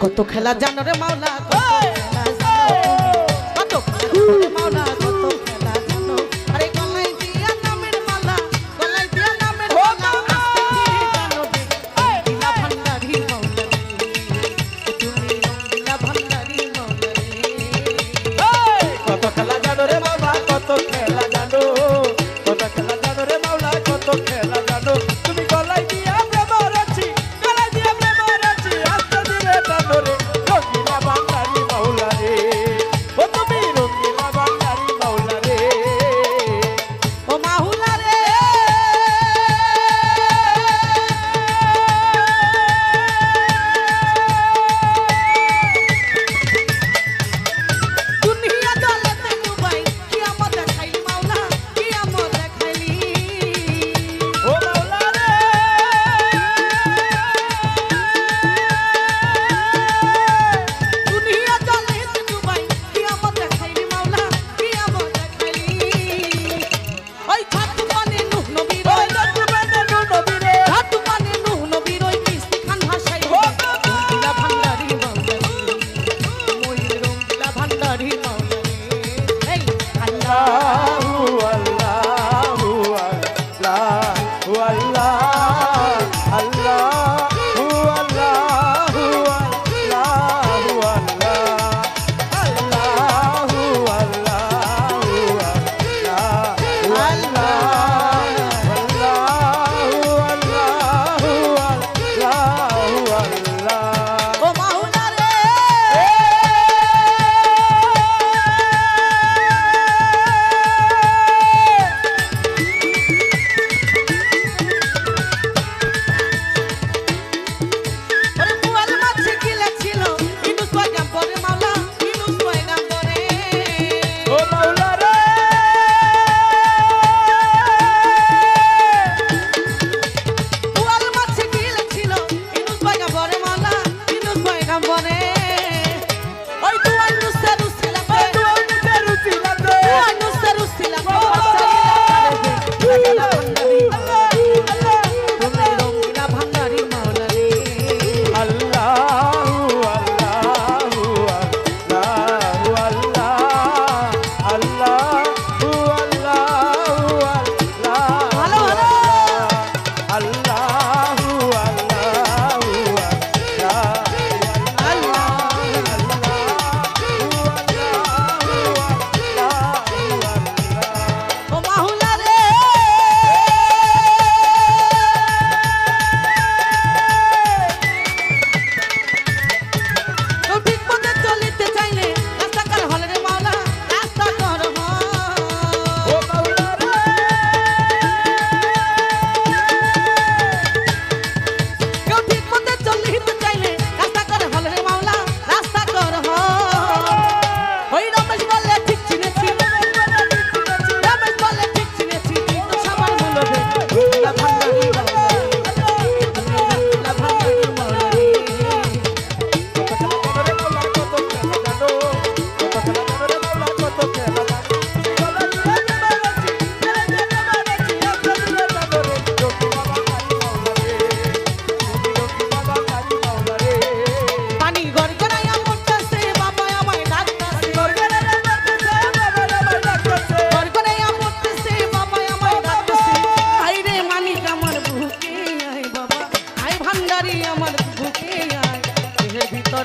কত খেলা জানো রে মাওলা কত খেলা জানো কত খেলা মাওলা।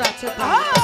আছে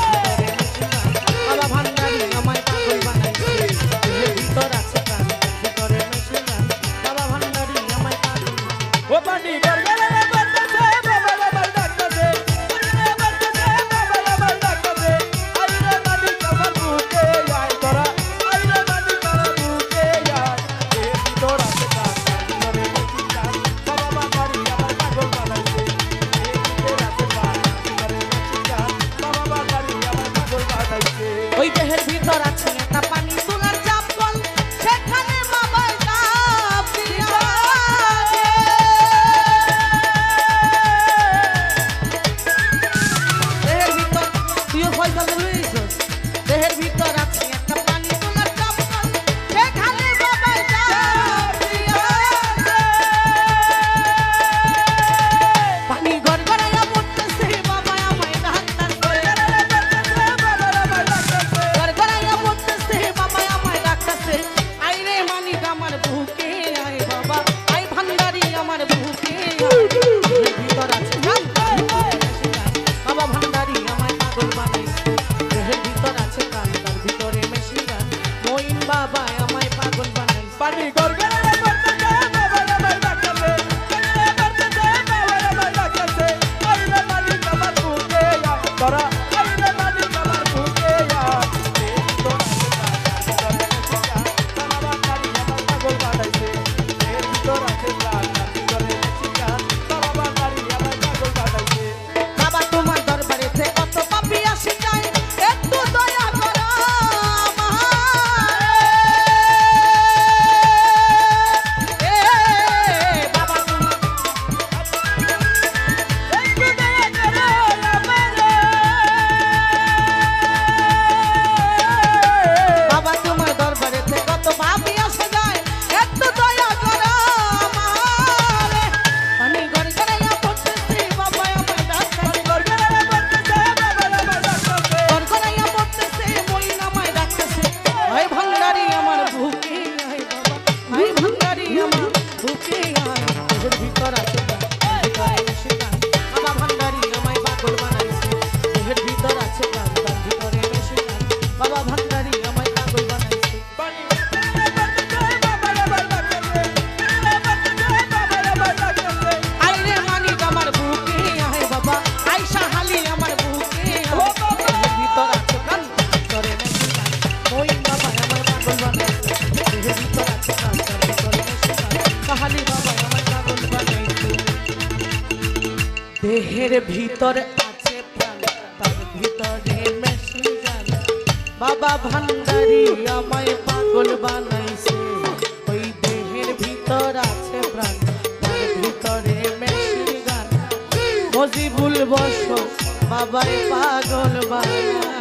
দেহের ভিতর আছে প্রাণ, তার ভিতরে মেশিন গান। বাবা ভান্ডারি আমায় পাগল বানাইছে। ওই দেহের ভিতর আছে প্রাণ, তার ভিতরে মেশিন গান। মজিবুল বস বাবায় পাগল বানাইছে।